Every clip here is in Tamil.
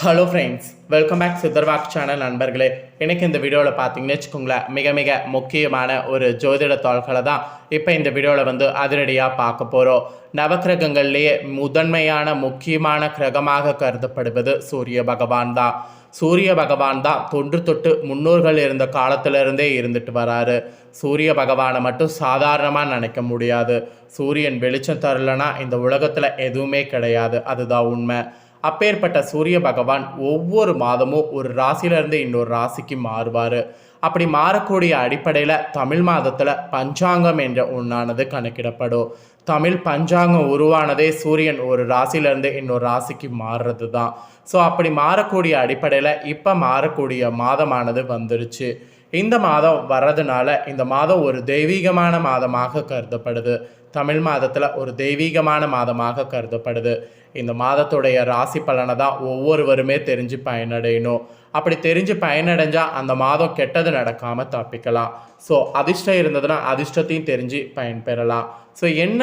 ஹலோ ஃப்ரெண்ட்ஸ் வெல்கம் பேக் சித்தர்வாக் சேனல் நண்பர்களே. எனக்கு இந்த வீடியோவில் பார்த்தீங்கன்னு வச்சுக்கோங்களேன் மிக மிக முக்கியமான ஒரு ஜோதிட தாள்களை தான் இப்போ இந்த வீடியோவில் வந்து அதிரடியாக பார்க்க போகிறோம் நவக்கிரகங்கள்லேயே முதன்மையான முக்கியமான கிரகமாக கருதப்படுவது சூரிய பகவான் தான். சூரிய பகவான் தான் தொன்று தொட்டு முன்னோர்கள் இருந்த காலத்திலிருந்தே இருந்துட்டு வராரு. சூரிய பகவானை மட்டும் சாதாரணமாக நினைக்க முடியாது. சூரியன் வெளிச்சம் தரலனா இந்த உலகத்தில் எதுவுமே கிடையாது. அதுதான் உண்மை. அப்பேற்பட்ட சூரிய பகவான் ஒவ்வொரு மாதமும் ஒரு ராசியிலிருந்து இன்னொரு ராசிக்கு மாறுவார். அப்படி மாறக்கூடிய அடிப்படையில் தமிழ் மாதத்தில் பஞ்சாங்கம் என்ற ஒன்றானது கணக்கிடப்படும். தமிழ் பஞ்சாங்கம் உருவானதே சூரியன் ஒரு ராசியிலேருந்து இன்னொரு ராசிக்கு மாறுறது தான் ஸோ அப்படி மாறக்கூடிய அடிப்படையில் இப்போ மாறக்கூடிய மாதமானது வந்துருச்சு. இந்த மாதம் வர்றதுனால இந்த மாதம் ஒரு தெய்வீகமான மாதமாக கருதப்படுது. தமிழ் மாதத்தில் ஒரு தெய்வீகமான மாதமாக கருதப்படுது. இந்த மாதத்துடைய ராசி பலனை தான் ஒவ்வொருவருமே தெரிஞ்சு பயனடையணும். அப்படி தெரிஞ்சு பயனடைஞ்சால் அந்த மாதம் கெட்டது நடக்காமல் தப்பிக்கலாம். ஸோ அதிர்ஷ்டம் இருந்ததுன்னா அதிர்ஷ்டத்தையும் தெரிஞ்சு பயன்பெறலாம். ஸோ என்ன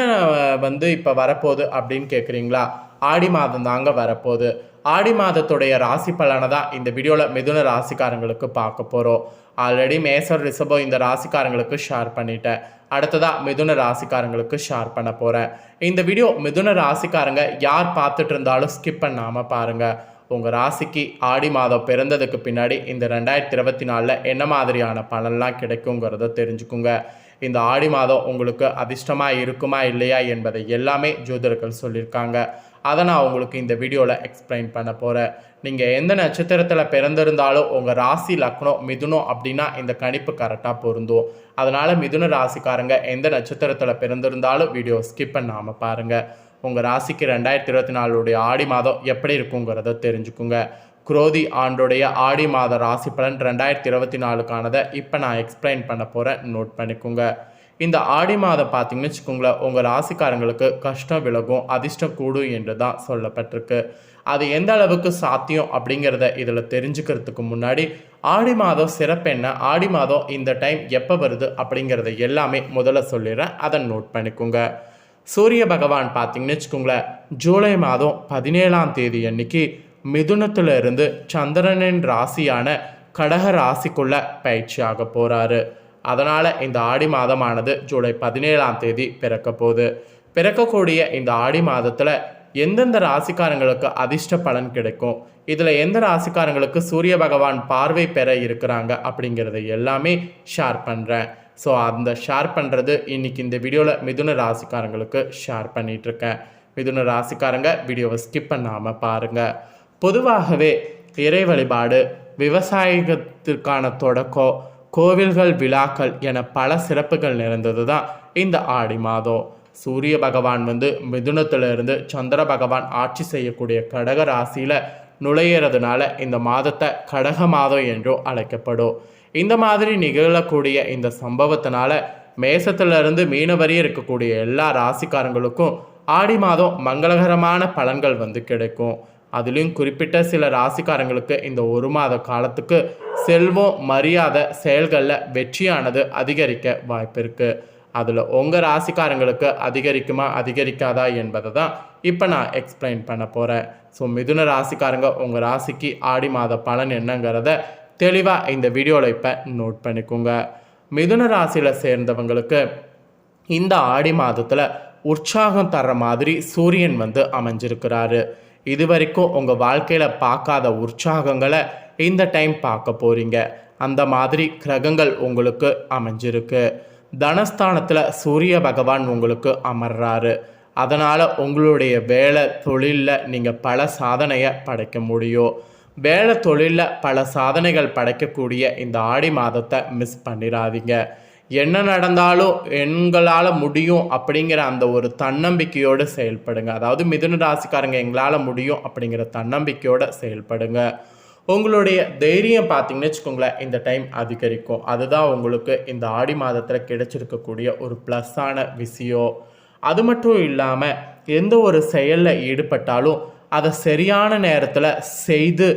வந்து இப்போ வரப்போகுது அப்படின்னு கேட்குறீங்களா ஆடி மாதம் தாங்க வரப்போகுது. ஆடி மாதத்துடைய ராசி பலனை தான் இந்த வீடியோவில் மிதுன ராசிக்காரங்களுக்கு பார்க்க போகிறோம் ஆல்ரெடி மேசர் ரிஷபம் இந்த ராசிக்காரங்களுக்கு ஷேர் பண்ணிட்டேன் அடுத்ததாக மிதுன ராசிக்காரங்களுக்கு ஷேர் பண்ண போகிறேன் இந்த வீடியோ மிதுன ராசிக்காரங்க யார் பார்த்துட்டு இருந்தாலும் ஸ்கிப் பண்ணாமல் பாருங்கள் உங்கள் ராசிக்கு ஆடி மாதம் பிறந்ததுக்கு பின்னாடி இந்த ரெண்டாயிரத்தி இருபத்தி நாலில் என்ன மாதிரியான பலன்லாம் கிடைக்குங்கிறத தெரிஞ்சுக்குங்க. இந்த ஆடி மாதம் உங்களுக்கு அதிர்ஷ்டமாக இருக்குமா இல்லையா என்பதை எல்லாமே ஜோதிடர்கள் சொல்லியிருக்காங்க. அதை நான் உங்களுக்கு இந்த வீடியோவில் எக்ஸ்பிளைன் பண்ண போகிறேன் நீங்கள் எந்த நட்சத்திரத்தில் பிறந்திருந்தாலும் உங்கள் ராசி லக்னம் மிதுனம் அப்படின்னா இந்த கணிப்பு கரெக்டாக பொருந்தும். அதனால் மிதுன ராசிக்காரங்க எந்த நட்சத்திரத்தில் பிறந்திருந்தாலும் வீடியோ ஸ்கிப் பண்ணாமல் பாருங்கள் உங்கள் ராசிக்கு ரெண்டாயிரத்தி இருபத்தி நாலுடைய ஆடி மாதம் எப்படி இருக்குங்கிறத தெரிஞ்சுக்குங்க. குரோதி ஆண்டுடைய ஆடி மாத ராசி பலன் ரெண்டாயிரத்தி இருபத்தி நாலுக்கானதை இப்போ நான் எக்ஸ்பிளைன் பண்ண போகிறேன் நோட் பண்ணிக்கோங்க. இந்த ஆடி மாதம் பார்த்தீங்கன்னு வச்சுக்கோங்களேன் உங்கள் ராசிக்காரங்களுக்கு கஷ்டம் விலகும் அதிர்ஷ்டம் கூடும் என்று தான் சொல்லப்பட்டிருக்கு. அது எந்த அளவுக்கு சாத்தியம் அப்படிங்கிறத இதில் தெரிஞ்சுக்கிறதுக்கு முன்னாடி ஆடி மாதம் சிறப்பு என்ன? ஆடி மாதம் இந்த டைம் எப்போ வருது அப்படிங்கிறத எல்லாமே முதல்ல சொல்லிடுறேன். அதை நோட் பண்ணிக்கோங்க. சூரிய பகவான் பார்த்தீங்கன்னு வச்சுக்கோங்களேன் ஜூலை மாதம் பதினேழாம் தேதி அன்னைக்கு மிதுனத்துல இருந்து சந்திரனின் ராசியான கடக ராசிக்குள்ள பயிற்சியாக போகிறாரு அதனால் இந்த ஆடி மாதமானது ஜூலை பதினேழாம் தேதி பிறக்க போகுது. பிறக்கக்கூடிய இந்த ஆடி மாதத்தில் எந்தெந்த ராசிக்காரங்களுக்கு அதிர்ஷ்ட பலன் கிடைக்கும்? இதில் எந்த ராசிக்காரங்களுக்கு சூரிய பகவான் பார்வை பெற இருக்கிறாங்க அப்படிங்கிறத எல்லாமே ஷேர் பண்ணுறேன் ஸோ அந்த ஷேர் பண்ணுறது இன்னைக்கு இந்த வீடியோவில் மிதுன ராசிக்காரங்களுக்கு ஷேர் பண்ணிகிட்ருக்கேன் மிதுன ராசிக்காரங்க வீடியோவை ஸ்கிப் பண்ணாமல் பாருங்கள் பொதுவாகவே இறை வழிபாடு விவசாயத்திற்கான தொடக்கம் கோவில்கள் விழாக்கள் என பல சிறப்புகள் நிறைந்தது தான் இந்த ஆடி மாதம். சூரிய பகவான் வந்து மிதுனத்திலிருந்து சந்திர பகவான் ஆட்சி செய்யக்கூடிய கடக ராசியில் நுழையிறதுனால இந்த மாதத்தை கடக மாதம் என்றும் அழைக்கப்படும். இந்த மாதிரி நிகழக்கூடிய இந்த சம்பவத்தினால மேசத்திலிருந்து மீனவரி இருக்கக்கூடிய எல்லா ராசிக்காரங்களுக்கும் ஆடி மாதம் மங்களகரமான பலன்கள் வந்து கிடைக்கும். அதுலேயும் குறிப்பிட்ட சில ராசிக்காரங்களுக்கு இந்த ஒரு மாத காலத்துக்கு செல்வம் மரியாதை செயல்களில் வெற்றியானது அதிகரிக்க வாய்ப்பு இருக்குது அதில் உங்கள் ராசிக்காரங்களுக்கு அதிகரிக்குமா அதிகரிக்காதா என்பதை தான் இப்போ நான் எக்ஸ்பிளைன் பண்ண போகிறேன் ஸோ மிதுன ராசிக்காரங்க உங்கள் ராசிக்கு ஆடி மாத பலன் என்னங்கிறத தெளிவாக இந்த வீடியோவில் இப்போ நோட் பண்ணிக்கோங்க. மிதுன ராசியில் சேர்ந்தவங்களுக்கு இந்த ஆடி மாதத்தில் உற்சாகம் தர்ற மாதிரி சூரியன் வந்து அமைஞ்சிருக்கிறாரு. இது வரைக்கும் உங்கள் வாழ்க்கையில் பார்க்காத உற்சாகங்களை இந்த டைம் பார்க்க போகிறீங்க அந்த மாதிரி கிரகங்கள் உங்களுக்கு அமைஞ்சிருக்கு. தனஸ்தானத்தில் சூரிய பகவான் உங்களுக்கு அமர்றாரு. அதனால் உங்களுடைய வேலை தொழிலில் நீங்கள் பல சாதனையை படைக்க முடியும். வேலை தொழிலில் பல சாதனைகள் படைக்கக்கூடிய இந்த ஆடி மாதத்தை மிஸ் பண்ணிடாதீங்க என்ன நடந்தாலும் எங்களால் முடியும் அப்படிங்கிற அந்த ஒரு தன்னம்பிக்கையோடு செயல்படுங்க. அதாவது மிதுன ராசிக்காரங்க எங்களால் முடியும் அப்படிங்கிற தன்னம்பிக்கையோடு செயல்படுங்க. உங்களுடைய தைரியம் பார்த்தீங்கன்னு வச்சுக்கோங்களேன் இந்த டைம் அதிகரிக்கும். அதுதான் உங்களுக்கு இந்த ஆடி மாதத்தில் கிடைச்சிருக்கக்கூடிய ஒரு ப்ளஸ்ஸான விஷயம். அது மட்டும் இல்லாமல் எந்த ஒரு செயலில் ஈடுபட்டாலும் அதை சரியான நேரத்தில் செய்து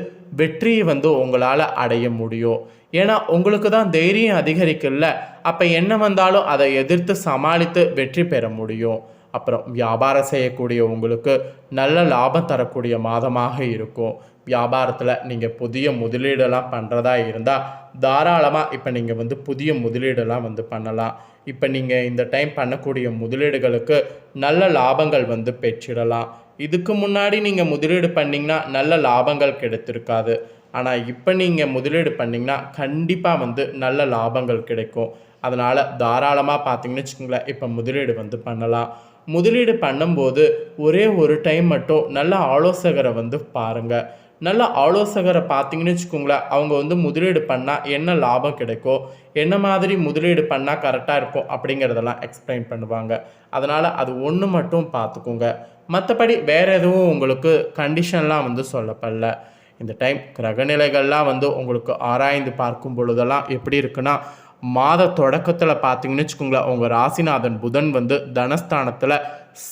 வெற்றியை வந்து உங்களால் அடைய முடியும். ஏன்னா உங்களுக்கு தான் தைரியம் அதிகரிக்கல அப்போ என்ன வந்தாலும் அதை எதிர்த்து சமாளித்து வெற்றி பெற முடியும். அப்புறம் வியாபாரம் செய்யக்கூடிய உங்களுக்கு நல்ல லாபம் தரக்கூடிய மாதமாக இருக்கும். வியாபாரத்தில் நீங்கள் புதிய முதலீடெல்லாம் பண்ணுறதா இருந்தால் தாராளமாக இப்போ நீங்கள் வந்து புதிய முதலீடெல்லாம் வந்து பண்ணலாம். இப்போ நீங்கள் இந்த டைம் பண்ணக்கூடிய முதலீடுகளுக்கு நல்ல லாபங்கள் வந்து பெற்றிடலாம். இதுக்கு முன்னாடி நீங்கள் முதலீடு பண்ணிங்கன்னா நல்ல லாபங்கள் கிடைத்திருக்காது. ஆனால் இப்போ நீங்கள் முதலீடு பண்ணிங்கன்னா கண்டிப்பாக வந்து நல்ல லாபங்கள் கிடைக்கும். அதனால் தாராளமாக பார்த்தீங்கன்னு வச்சுக்கோங்களேன் இப்போ முதலீடு வந்து பண்ணலாம். முதலீடு பண்ணும்போது ஒரே ஒரு டைம் மட்டும் நல்ல ஆலோசகரை வந்து பாருங்கள் நல்ல ஆலோசகரை பார்த்தீங்கன்னு வச்சுக்கோங்களேன் அவங்க வந்து முதலீடு பண்ணால் என்ன லாபம் கிடைக்கும் என்ன மாதிரி முதலீடு பண்ணால் கரெக்டாக இருக்கும் அப்படிங்கிறதெல்லாம் எக்ஸ்பிளைன் பண்ணுவாங்க. அதனால் அது ஒன்று மட்டும் பார்த்துக்கோங்க மற்றபடி வேறு எதுவும் உங்களுக்கு கண்டிஷன்லாம் வந்து சொல்லப்படல. இந்த டைம் கிரகநிலைகள்லாம் வந்து உங்களுக்கு ஆராய்ந்து பார்க்கும் பொழுதெல்லாம் எப்படி இருக்குன்னா மாத தொடக்கத்தில் பார்த்தீங்கன்னு வச்சுக்கோங்களேன் உங்கள் ராசிநாதன் புதன் வந்து தனஸ்தானத்தில்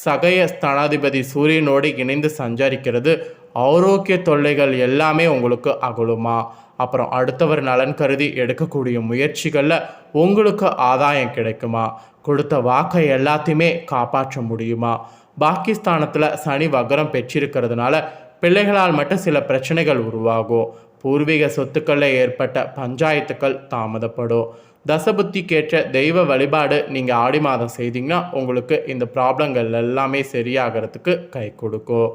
சகய ஸ்தானாதிபதி சூரியனோடு இணைந்து சஞ்சரிக்கிறது. ஆரோக்கிய தொல்லைகள் எல்லாமே உங்களுக்கு அகலுமா? அப்புறம் அடுத்தவர் நலன் கருதி எடுக்கக்கூடிய முயற்சிகளில் உங்களுக்கு ஆதாயம் கிடைக்குமா? கொடுத்த வாக்கை எல்லாத்தையுமே காப்பாற்ற முடியுமா? பாகிஸ்தானத்தில் சனி வக்ரம் பெற்றிருக்கிறதுனால பிள்ளைகளால் மட்டும் சில பிரச்சனைகள் உருவாகும். பூர்வீக சொத்துக்களில் ஏற்பட்ட பஞ்சாயத்துக்கள் தாமதப்படும். தசபுத்திக்கேற்ற தெய்வ வழிபாடு நீங்கள் ஆடி மாதம் செய்தீங்கன்னா உங்களுக்கு இந்த ப்ராப்ளங்கள் எல்லாமே சரியாகிறதுக்கு கை கொடுக்கும்.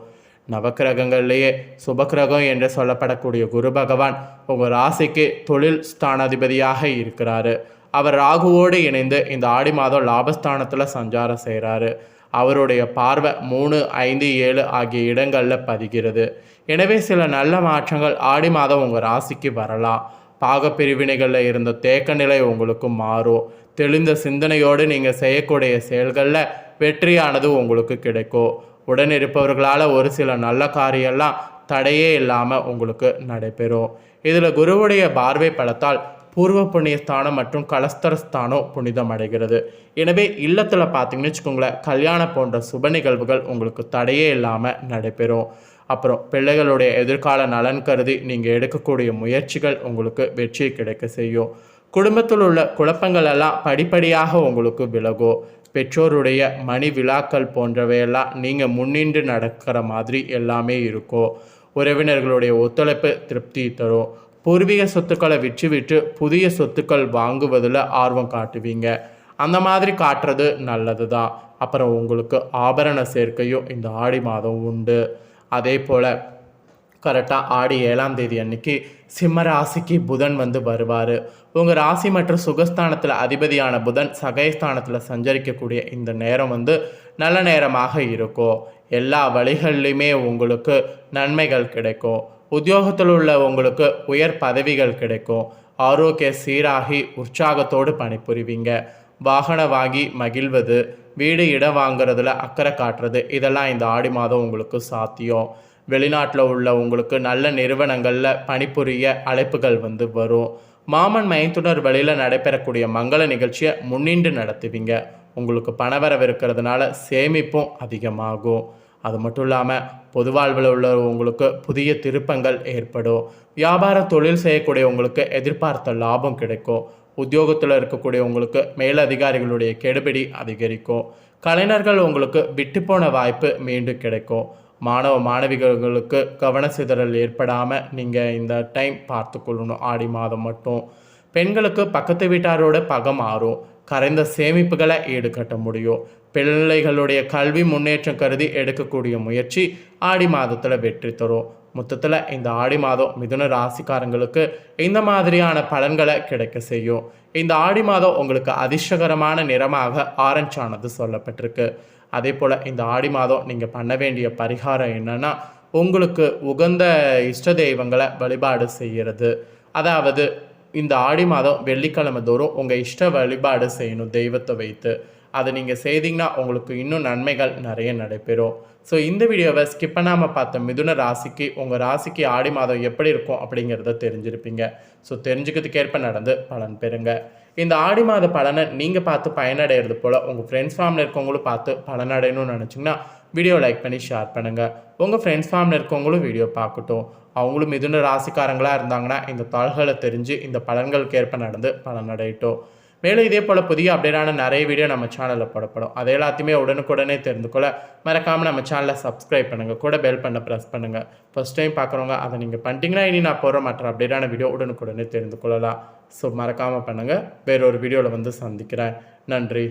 நவக்கிரகங்கள்லேயே சுபக்கிரகம் என்று சொல்லப்படக்கூடிய குரு பகவான் உங்கள் ராசிக்கு தொழில் ஸ்தானாதிபதியாக இருக்கிறாரு. அவர் ராகுவோடு இணைந்து இந்த ஆடி மாதம் லாபஸ்தானத்தில் சஞ்சாரம் செய்கிறாரு அவருடைய பார்வை மூணு ஐந்து ஏழு ஆகிய இடங்களில் பதிகிறது. எனவே சில நல்ல மாற்றங்கள் ஆடி மாதம் உங்கள் ராசிக்கு வரலாம். பாக பிரிவினைகளில் இருந்த தேக்க நிலை உங்களுக்கு மாறும். தெளிந்த சிந்தனையோடு நீங்கள் செய்யக்கூடிய செயல்களில் வெற்றியானது உங்களுக்கு கிடைக்கும். உடன் இருப்பவர்களால் ஒரு சில நல்ல காரியம்லாம் தடையே இல்லாமல் உங்களுக்கு நடைபெறும். இதில் குருவுடைய பார்வை பலத்தால் பூர்வ புண்ணிய ஸ்தானம் மற்றும் கலஸ்தர ஸ்தானம் புனிதம் அடைகிறது. எனவே இல்லத்தில் பார்த்தீங்கன்னு வச்சுக்கோங்களேன் கல்யாணம் போன்ற சுப நிகழ்வுகள் உங்களுக்கு தடையே இல்லாமல் நடைபெறும். அப்புறம் பிள்ளைகளுடைய எதிர்கால நலன் கருதி நீங்கள் எடுக்கக்கூடிய முயற்சிகள் உங்களுக்கு வெற்றி கிடைக்க செய்யும். குடும்பத்தில் உள்ள குழப்பங்கள் எல்லாம் படிப்படியாக உங்களுக்கு விலகும். பெற்றோருடைய மணி விழாக்கள் போன்றவையெல்லாம் நீங்கள் முன்னின்று நடக்கிற மாதிரி எல்லாமே இருக்கும். உறவினர்களுடைய ஒத்துழைப்பு திருப்தி தரும். பூர்வீக சொத்துக்களை விற்று விற்று புதிய சொத்துக்கள் வாங்குவதில் ஆர்வம் காட்டுவீங்க. அந்த மாதிரி காட்டுறது நல்லது தான் அப்புறம் உங்களுக்கு ஆபரண சேர்க்கையும் இந்த ஆடி மாதம் உண்டு. அதே போல் கரெக்டாக ஆடி ஏழாம் தேதி அன்னைக்கு சிம்ம ராசிக்கு புதன் வந்து வருவார். உங்கள் ராசி மற்றும் சுகஸ்தானத்தில் அதிபதியான புதன் சகயஸ்தானத்தில் சஞ்சரிக்கக்கூடிய இந்த நேரம் வந்து நல்ல நேரமாக இருக்கும். எல்லா வழிகள்லையுமே உங்களுக்கு நன்மைகள் கிடைக்கும். உத்தியோகத்தில் உள்ள உங்களுக்கு உயர் பதவிகள் கிடைக்கும். ஆரோக்கிய சீராகி உற்சாகத்தோடு பணிபுரிவீங்க. வாகன வாங்கி மகிழ்வது வீடு இடம் வாங்குறதுல அக்கறை காட்டுறது இதெல்லாம் இந்த ஆடி மாதம் உங்களுக்கு சாத்தியம். வெளிநாட்டில் உள்ள உங்களுக்கு நல்ல நிறுவனங்களில் பணிபுரிய அழைப்புகள் வந்து வரும். மாமன் மைத்துனர் வழியில் நடைபெறக்கூடிய மங்கள நிகழ்ச்சியை முன்னின்று நடத்துவீங்க. உங்களுக்கு பணவரவு இருக்கிறதுனால சேமிப்பும் அதிகமாகும். அது மட்டும் இல்லாமல் பொது வாழ்வில் உள்ள உங்களுக்கு புதிய திருப்பங்கள் ஏற்படும். வியாபார தொழில் செய்யக்கூடியவங்களுக்கு எதிர்பார்த்த லாபம் கிடைக்கும். உத்தியோகத்தில் இருக்கக்கூடியவங்களுக்கு மேலதிகாரிகளுடைய கெடுபிடி அதிகரிக்கும். கலைஞர்கள் உங்களுக்கு விட்டுப்போன வாய்ப்பு மீண்டும் கிடைக்கும். மாணவ மாணவிகளுக்கு கவன சிதறல் ஏற்படாமல் நீங்கள் இந்த டைம் பார்த்துக்கொள்ளணும். ஆடி மாதம் மட்டும். பெண்களுக்கு பக்கத்து வீட்டாரோட பகை மாறும். கரைந்த சேமிப்புகளை ஈடுகட்ட முடியும். பிள்ளைகளுடைய கல்வி முன்னேற்றம் கருதி எடுக்கக்கூடிய முயற்சி ஆடி மாதத்தில் வெற்றி தரும். மொத்தத்தில் இந்த ஆடி மாதம் மிதுன ராசிக்காரங்களுக்கு இந்த மாதிரியான பலன்களை கிடைக்க செய்யும். இந்த ஆடி மாதம் உங்களுக்கு அதிர்ஷ்டகரமான நிறமாக ஆரஞ்ச் ஆனது சொல்லப்பட்டிருக்கு. அதே போல் இந்த ஆடி மாதம் நீங்கள் பண்ண வேண்டிய பரிகாரம் என்னென்னா உங்களுக்கு உகந்த இஷ்ட தெய்வங்களை வழிபாடு செய்கிறது அதாவது இந்த ஆடி மாதம் வெள்ளிக்கிழமை தோறும் உங்கள் இஷ்ட வழிபாடு செய்யணும் தெய்வத்தை வைத்து. அதை நீங்கள் செய்தீங்கன்னா உங்களுக்கு இன்னும் நன்மைகள் நிறைய நடைபெறும். ஸோ இந்த வீடியோவை ஸ்கிப் பண்ணாமல் பார்த்த மிதுன ராசிக்கு உங்கள் ராசிக்கு ஆடி மாதம் எப்படி இருக்கும் அப்படிங்கிறத தெரிஞ்சிருப்பீங்க. ஸோ தெரிஞ்சுக்கிறதுக்கேற்ப நடந்து பலன் பெறுங்க. இந்த ஆடி மாத பலனை நீங்கள் பார்த்து பயனடைகிறது போல் உங்கள் ஃப்ரெண்ட்ஸ் ஃபேமிலியில் இருக்கவங்களும் பார்த்து பலனடையணும்னு நினச்சிங்கன்னா வீடியோ லைக் பண்ணி ஷேர் பண்ணுங்கள் உங்கள் ஃப்ரெண்ட்ஸ் ஃபார்மில் இருக்கவங்களும் வீடியோ பார்க்கட்டும். அவங்களும் மிதுன ராசிக்காரங்களாக இருந்தாங்கன்னா இந்த தாள்களை தெரிஞ்சு இந்த பலன்களுக்கு ஏற்ப நடந்து பலனடையட்டும். மேலும் இதே போல் புதிய அப்டேட்டான நிறைய வீடியோ நம்ம சேனலில் போடப்படும். அதை எல்லாத்தையுமே உடனுக்குடனே தெரிந்து கொள்ள மறக்காமல் நம்ம சேனலை சப்ஸ்கிரைப் பண்ணுங்கள் கூட பெல் பண்ண ப்ரெஸ் பண்ணுங்கள் ஃபர்ஸ்ட் டைம் பார்க்குறவங்க அதை நீங்கள் பண்ணிட்டீங்கன்னா இனி நான் போகிற மற்ற அப்டேட்டான வீடியோ உடனுக்குடனே தெரிந்து கொள்ளலாம். ஸோ மறக்காமல் பண்ணுங்கள் வேறொரு வீடியோவில் வந்து சந்திக்கிறேன். நன்றி.